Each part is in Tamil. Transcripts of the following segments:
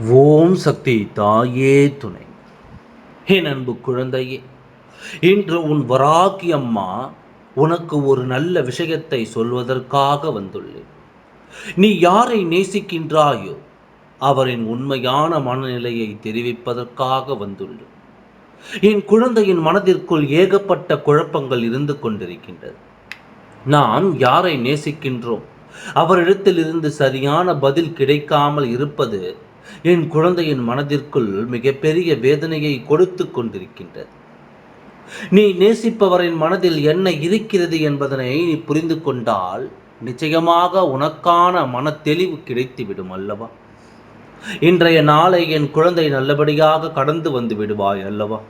ஓம் சக்தி தாயே துணை. என் அன்பு குழந்தையே இன்று உன் வராகி அம்மா உனக்கு ஒரு நல்ல விஷயத்தை சொல்வதற்காக வந்துள்ளேன். நீ யாரை நேசிக்கின்றாயோ அவரின் உண்மையான மனநிலையை தெரிவிப்பதற்காக வந்துள்ளேன். என் குழந்தையின் மனதிற்குள் ஏகப்பட்ட குழப்பங்கள் இருந்து கொண்டிருக்கின்றது. நாம் யாரை நேசிக்கின்றோம்? அவரிடத்திலிருந்து சரியான பதில் கிடைக்காமல் இருப்பது என் குழந்தையின் மனதிற்குள் மிகப்பெரிய வேதனையை கொடுத்து கொண்டிருக்கின்றது. நீ நேசிப்பவரின் மனதில் என்ன இருக்கிறது என்பதனை நீ புரிந்து கொண்டால் நிச்சயமாக உனக்கான மன தெளிவு கிடைத்துவிடும் அல்லவா? இன்றைய நாளை என் குழந்தை நல்லபடியாக கடந்து வந்து விடுவாய் அல்லவா?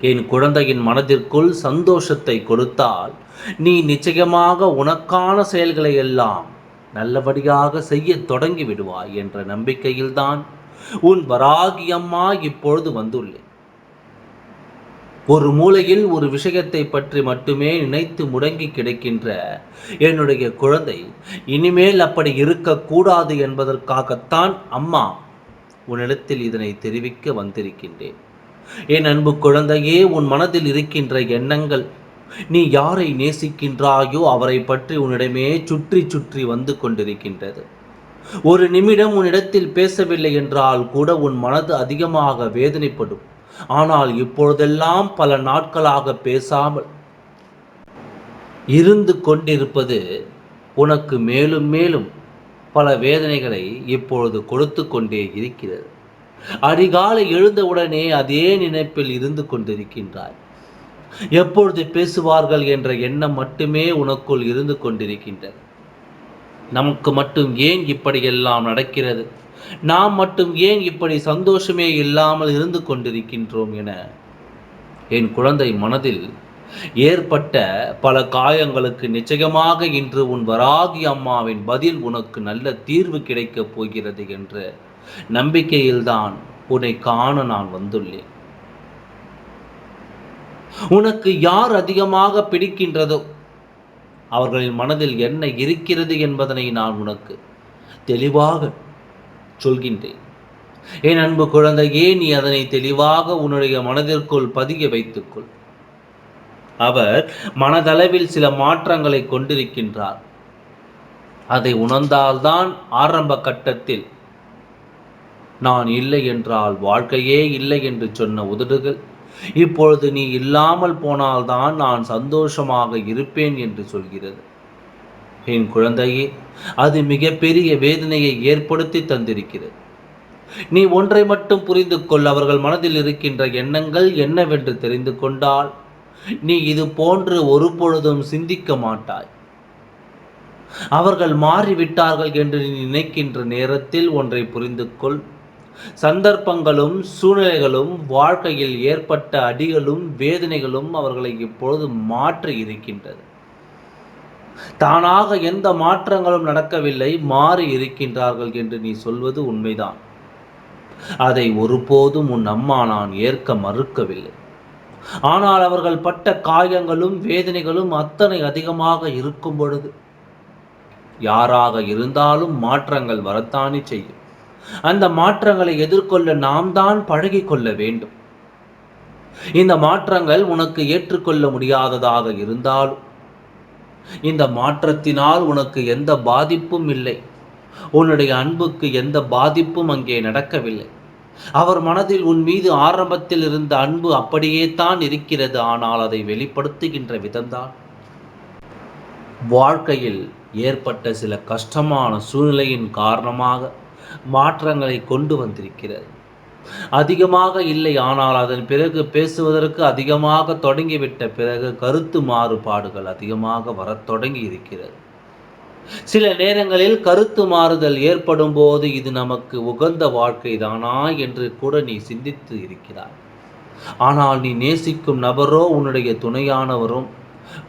என் குழந்தையின் மனதிற்குள் சந்தோஷத்தை கொடுத்தால் நீ நிச்சயமாக உனக்கான செயல்களை எல்லாம் நல்லபடியாக செய்ய தொடங்கி விடுவாய் என்ற நம்பிக்கையில்தான் உன் வராகி அம்மா இப்பொழுது வந்துள்ளேன் ஒரு மூலையில் ஒரு விஷயத்தை பற்றி மட்டுமே நினைத்து முடங்கி கிடக்கின்ற என்னுடைய குழந்தை இனிமேல் அப்படி இருக்கக்கூடாது என்பதற்காகத்தான் அம்மா உன்னிடத்தில் இதனை தெரிவிக்க வந்திருக்கின்றேன். என் அன்பு குழந்தையே உன் மனதில் இருக்கின்ற எண்ணங்கள் நீ யாரை நேசிக்கின்றாயோ அவரை பற்றி உன்னிடமே சுற்றி சுற்றி வந்து கொண்டிருக்கின்றது. ஒரு நிமிடம் உன்னிடத்தில் பேசவில்லை என்றால் கூட உன் மனது அதிகமாக வேதனைப்படும். ஆனால் இப்பொழுதெல்லாம் பல நாட்களாக பேசாமல் இருந்து கொண்டிருப்பது உனக்கு மேலும் மேலும் பல வேதனைகளை இப்பொழுது கொடுத்து கொண்டே இருக்கிறது. அதிகாலை எழுந்தவுடனே அதே நினைப்பில் இருந்து கொண்டிருக்கின்றாய். எப்பொழுது பேசுவார்கள் என்ற எண்ணம் மட்டுமே உனக்குள் இருந்து கொண்டிருக்கின்றது. நமக்கு மட்டும் ஏன் இப்படியெல்லாம் நடக்கிறது? நாம் மட்டும் ஏன் இப்படி சந்தோஷமே இல்லாமல் இருந்து கொண்டிருக்கின்றோம் என என் குழந்தை மனதில் ஏற்பட்ட பல காயங்களுக்கு நிச்சயமாக இன்று உன் வராகி அம்மாவின் பதில் உனக்கு நல்ல தீர்வு கிடைக்கப் போகிறது என்ற நம்பிக்கையில்தான் உன்னை காண நான் வந்துள்ளேன். உனக்கு யார் அதிகமாக பிடிக்கின்றதோ அவர்களின் மனதில் என்ன இருக்கிறது என்பதனை நான் உனக்கு தெளிவாக சொல்கின்றேன். என் அன்பு குழந்தையே நீ அதனை தெளிவாக உன்னுடைய மனதிற்குள் பதிய வைத்துக்கொள். அவர் மனதளவில் சில மாற்றங்களை கொண்டிருக்கின்றார். அதை உணர்ந்தால்தான் ஆரம்ப கட்டத்தில் நான் இல்லை என்றால் வாழ்க்கையே இல்லை என்று சொன்ன உதடுகள் இப்பொழுது நீ இல்லாமல் போனால்தான் நான் சந்தோஷமாக இருப்பேன் என்று சொல்கிறது. என் குழந்தையே அது மிகப்பெரிய வேதனையை ஏற்படுத்தி தந்திருக்கிறது. நீ ஒன்றை மட்டும் புரிந்து கொள் அவர்கள் மனதில் இருக்கின்ற எண்ணங்கள் என்னவென்று தெரிந்து கொண்டால் நீ இது போன்று ஒரு பொழுதும் சிந்திக்க மாட்டாய். அவர்கள் மாறிவிட்டார்கள் என்று நீ நினைக்கின்ற நேரத்தில் ஒன்றை புரிந்து கொள். சந்தர்ப்பங்களும் சூழ்நிலைகளும் வாழ்க்கையில் ஏற்பட்ட அடிகளும் வேதனைகளும் அவர்களை இப்பொழுது மாற்றி இருக்கின்றது. தானாக எந்த மாற்றங்களும் நடக்கவில்லை மாறி இருக்கின்றார்கள் என்று நீ சொல்வது உண்மைதான். அதை ஒருபோதும் உன் அம்மா நான் ஏற்க மறுக்கவில்லை. ஆனால் அவர்கள் பட்ட காயங்களும் வேதனைகளும் அத்தனை அதிகமாக இருக்கும் பொழுது யாராக இருந்தாலும் மாற்றங்கள் வரத்தானே செய்யும். அந்த மாற்றங்களை எதிர்கொள்ள நாம் தான் பழகி கொள்ள வேண்டும். இந்த மாற்றங்கள் உனக்கு ஏற்றுக்கொள்ள முடியாததாக இருந்தாலும் இந்த மாற்றத்தினால் உனக்கு எந்த பாதிப்பும் இல்லை. உன்னுடைய அன்புக்கு எந்த பாதிப்பும் அங்கே நடக்கவில்லை. அவர் மனதில் உன் மீது ஆரம்பத்தில் இருந்த அன்பு அப்படியே தான் இருக்கிறது ஆனால் அதை வெளிப்படுத்துகின்ற விதம்தான். வாழ்க்கையில் ஏற்பட்ட சில கஷ்டமான சூழ்நிலையின் காரணமாக மாற்றங்களை கொண்டு வந்திருக்கிறது. அதிகமாக இல்லை ஆனால் அதன் பிறகு பேசுவதற்கு அதிகமாக தொடங்கிவிட்ட பிறகு கருத்து மாறுபாடுகள் அதிகமாக வரத் தொடங்கி இருக்கிறது. சில நேரங்களில் கருத்து மாறுதல் ஏற்படும் போது இது நமக்கு உகந்த வாழ்க்கை தானா என்று கூட நீ சிந்தித்து இருக்கிறாய். ஆனால் நீ நேசிக்கும் நபரோ உன்னுடைய துணையானவரும்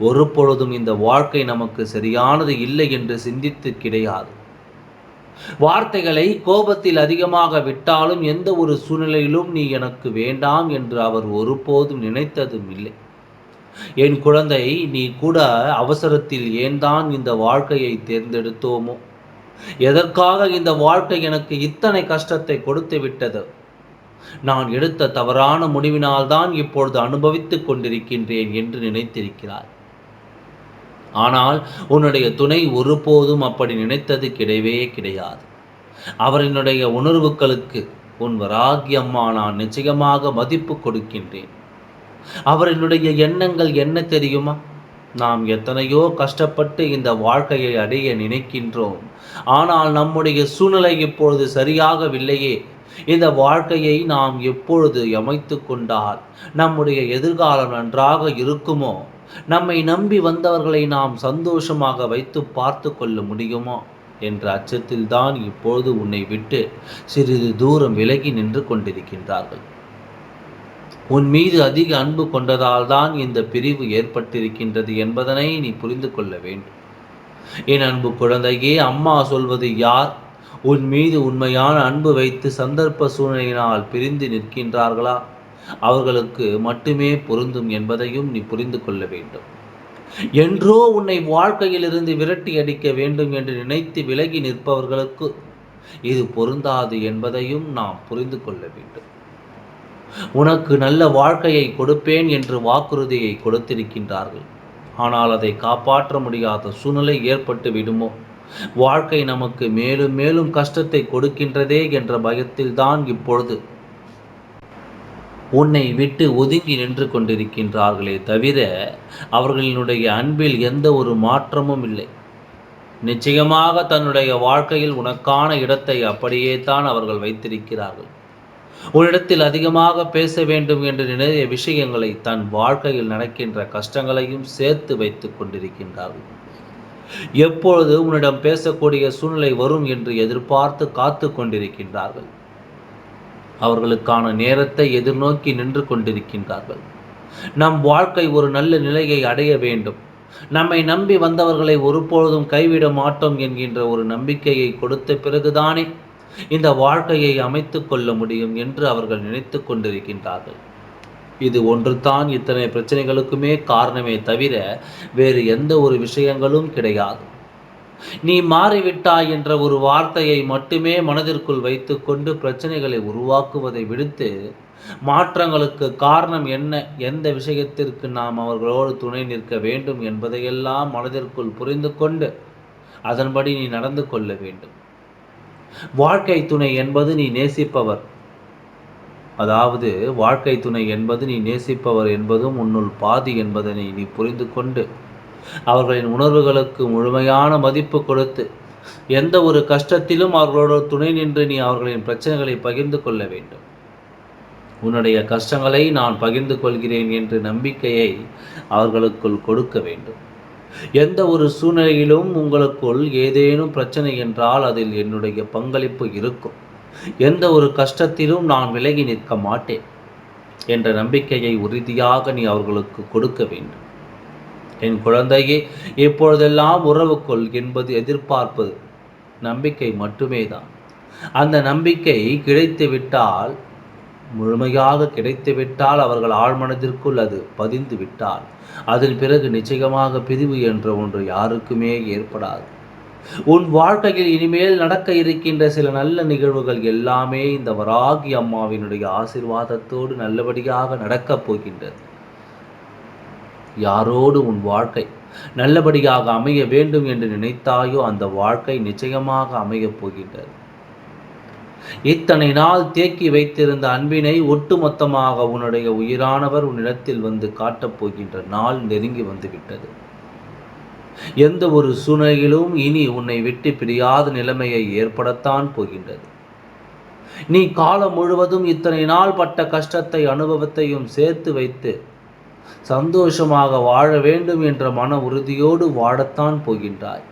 ஒரு பொழுதும் இந்த வாழ்க்கை நமக்கு சரியானது இல்லை என்று சிந்தித்து கிடையாது. வார்த்தைகளை கோபத்தில் அதிகமாக விட்டாலும் எந்த ஒரு சூழ்நிலையிலும் நீ எனக்கு வேண்டாம் என்று அவர் ஒருபோதும் நினைத்ததும் இல்லை. என் குழந்தை நீ கூட அவசரத்தில் ஏன்தான் இந்த வாழ்க்கையை தேர்ந்தெடுத்தோமோ? எதற்காக இந்த வாழ்க்கை எனக்கு இத்தனை கஷ்டத்தை கொடுத்து விட்டது? நான் எடுத்த தவறான முடிவினால்தான் இப்பொழுது அனுபவித்துக் கொண்டிருக்கின்றேன் என்று நினைத்திருக்கிறார் ஆனால் உன்னுடைய துணை ஒருபோதும் அப்படி நினைத்தது கிடையவே கிடையாது. அவரினுடைய உணர்வுகளுக்கு உன் வராகியம்மா நான் நிச்சயமாக மதிப்பு கொடுக்கின்றேன். அவரினுடைய எண்ணங்கள் என்ன தெரியுமா? நாம் எத்தனையோ கஷ்டப்பட்டு இந்த வாழ்க்கையை அடைய நினைக்கின்றோம். ஆனால் நம்முடைய சூழ்நிலை இப்பொழுது சரியாகவில்லையே. இந்த வாழ்க்கையை நாம் எப்பொழுது அமைத்து கொண்டால் நம்முடைய எதிர்காலம் நன்றாக இருக்குமோ? நம்மை நம்பி வந்தவர்களை நாம் சந்தோஷமாக வைத்து பார்த்து கொள்ள முடியுமோ? என்ற அச்சத்தில்தான் இப்பொழுது உன்னை விட்டு சிறிது தூரம் விலகி நின்று கொண்டிருக்கின்றார்கள். உன் மீது அதிக அன்பு கொண்டதால் தான் இந்த பிரிவு ஏற்பட்டிருக்கின்றது என்பதனை நீ புரிந்து கொள்ள வேண்டும். என் அன்பு குழந்தையே அம்மா சொல்வது யார்? உன் மீது உண்மையான அன்பு வைத்து சந்தர்ப்ப சூழ்நிலையினால் பிரிந்து நிற்கின்றார்களா? அவர்களுக்கு மட்டுமே பொருந்தும் என்பதையும் நீ புரிந்து கொள்ள வேண்டும். என்றோ உன்னை வாழ்க்கையிலிருந்து விரட்டி அடிக்க வேண்டும் என்று நினைத்து விலகி நிற்பவர்களுக்கு இது பொருந்தாது என்பதையும் நாம் புரிந்து கொள்ள வேண்டும். உனக்கு நல்ல வாழ்க்கையை கொடுப்பேன் என்று வாக்குறுதியை கொடுத்திருக்கின்றார்கள். ஆனால் அதை காப்பாற்ற முடியாத சூழ்நிலை ஏற்பட்டு விடுமோ? வாழ்க்கை நமக்கு மேலும் மேலும் கஷ்டத்தை கொடுக்கின்றதே என்ற பயத்தில்தான் இப்பொழுது உன்னை விட்டு ஒதுங்கி நின்று கொண்டிருக்கின்றார்களே தவிர அவர்களினுடைய அன்பில் எந்த ஒரு மாற்றமும் இல்லை. நிச்சயமாக தன்னுடைய வாழ்க்கையில் உனக்கான இடத்தை அப்படியே தான் அவர்கள் வைத்திருக்கிறார்கள். உன்னிடத்தில் அதிகமாக பேச வேண்டும் என்று நிறைய விஷயங்களை தன் வாழ்க்கையில் நடக்கின்ற கஷ்டங்களையும் சேர்த்து வைத்துக் கொண்டிருக்கின்றார்கள். எப்பொழுது உன்னிடம் பேசக்கூடிய சூழ்நிலை வரும் என்று எதிர்பார்த்து காத்து கொண்டிருக்கின்றார்கள். அவர்களுக்கான நேரத்தை எதிர்நோக்கி நின்று கொண்டிருக்கின்றார்கள். நம் வாழ்க்கை ஒரு நல்ல நிலையை அடைய வேண்டும். நம்மை நம்பி வந்தவர்களை ஒருபொழுதும் கைவிட மாட்டோம் என்கின்ற ஒரு நம்பிக்கையை கொடுத்த பிறகுதானே இந்த வாழ்க்கையை அமைத்து கொள்ள முடியும் என்று அவர்கள் நினைத்து கொண்டிருக்கின்றார்கள். இது ஒன்றுதான் இத்தனை பிரச்சனைகளுக்குமே காரணமே தவிர வேறு எந்த ஒரு விஷயங்களும் கிடையாது. நீ மாறிவிட்டாய் என்ற ஒரு வார்த்தையை மட்டுமே மனதிற்குள் வைத்துக்கொண்டு பிரச்சனைகளை உருவாக்குவதை விடுத்து மாற்றங்களுக்கு காரணம் என்ன எந்த விஷயத்திற்கு நாம் அவர்களோடு துணை நிற்க வேண்டும் என்பதையெல்லாம் மனதிற்குள் புரிந்து கொண்டு அதன்படி நீ நடந்து கொள்ள வேண்டும். வாழ்க்கை துணை என்பது நீ நேசிப்பவர். அதாவது வாழ்க்கை துணை என்பது நீ நேசிப்பவர் என்பதும் உன்னுள் பாதி என்பதனை நீ புரிந்து கொண்டு அவர்களின் உணர்வுகளுக்கு முழுமையான மதிப்பு கொடுத்து எந்த ஒரு கஷ்டத்திலும் அவர்களோடு துணை நின்று நீ அவர்களின் பிரச்சனைகளை பகிர்ந்து கொள்ள வேண்டும். உன்னுடைய கஷ்டங்களை நான் பகிர்ந்து கொள்கிறேன் என்று நம்பிக்கையை அவர்களுக்குள் கொடுக்க வேண்டும். எந்த ஒரு சூழ்நிலையிலும் உங்களுக்குள் ஏதேனும் பிரச்சனை என்றால் அதில் என்னுடைய பங்களிப்பு இருக்கும். எந்த ஒரு கஷ்டத்திலும் நான் விலகி நிற்க மாட்டேன் என்ற நம்பிக்கையை உறுதியாக நீ அவர்களுக்கு கொடுக்க வேண்டும். என் குழந்தையே இப்பொழுதெல்லாம் உறவுக்குள் என்பது எதிர்பார்ப்பது நம்பிக்கை மட்டுமே தான் அந்த நம்பிக்கை கிடைத்து விட்டால் முழுமையாக கிடைத்துவிட்டால் அவர்கள் ஆழ்மனதிற்குள் அது பதிந்து விட்டால் அதன் பிறகு நிச்சயமாக பிரிவு என்ற ஒன்று யாருக்குமே ஏற்படாது. உன் வாழ்க்கையில் இனிமேல் நடக்க இருக்கின்ற சில நல்ல நிகழ்வுகள் எல்லாமே இந்த வராகி அம்மாவினுடைய ஆசிர்வாதத்தோடு நல்லபடியாக நடக்கப் போகின்றது யாரோடு உன் வாழ்க்கை நல்லபடியாக அமைய வேண்டும் என்று நினைத்தாயோ அந்த வாழ்க்கை நிச்சயமாக அமையப் போகின்றது. இத்தனை நாள் தேக்கி வைத்திருந்த அன்பினை ஒட்டுமொத்தமாக உன்னுடைய உயிரானவர் உன்னிடத்தில் வந்து காட்டப் போகின்ற நாள் நெருங்கி வந்துவிட்டது. எந்த ஒரு சூழ்நிலையிலும் இனி உன்னை விட்டு பிரியாத நிலைமையை ஏற்படத்தான் போகின்றது. நீ காலம் முழுவதும் இத்தனை நாள் பட்ட கஷ்டத்தை அனுபவத்தையும் சேர்த்து வைத்து சந்தோஷமாக வாழ வேண்டும் என்ற மன உறுதியோடு வாழத்தான் போகின்றாய்.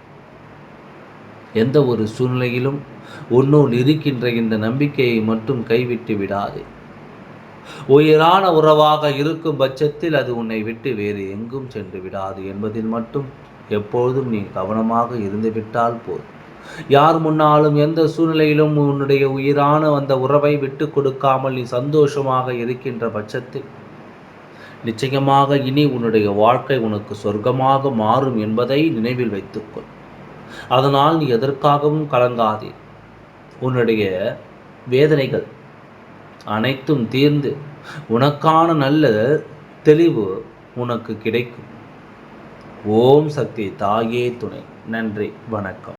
எந்த ஒரு சூழ்நிலையிலும் உன்னுள் இருக்கின்ற இந்த நம்பிக்கையை மட்டும் கைவிட்டு விடாதே. உயிரான உறவாக இருக்கும் பட்சத்தில் அது உன்னை விட்டு வேறு எங்கும் சென்று விடாது என்பதில் மட்டும் எப்பொழுதும் நீ கவனமாக இருந்துவிட்டால் போதும். யார் முன்னாலும் எந்த சூழ்நிலையிலும் உன்னுடைய உயிரான அந்த உறவை விட்டு கொடுக்காமல் நீ சந்தோஷமாக இருக்கின்ற பட்சத்தில் நிச்சயமாக இனி உன்னுடைய வாழ்க்கை உனக்கு சொர்க்கமாக மாறும் என்பதை நினைவில் வைத்துக்கொள். அதனால் நீ எதற்காகவும் கலங்காதே. உன்னுடைய வேதனைகள் அனைத்தும் தீர்ந்து உனக்கான நல்ல தெளிவு உனக்கு கிடைக்கும். ஓம் சக்தி தாயே துணை. நன்றி. வணக்கம்.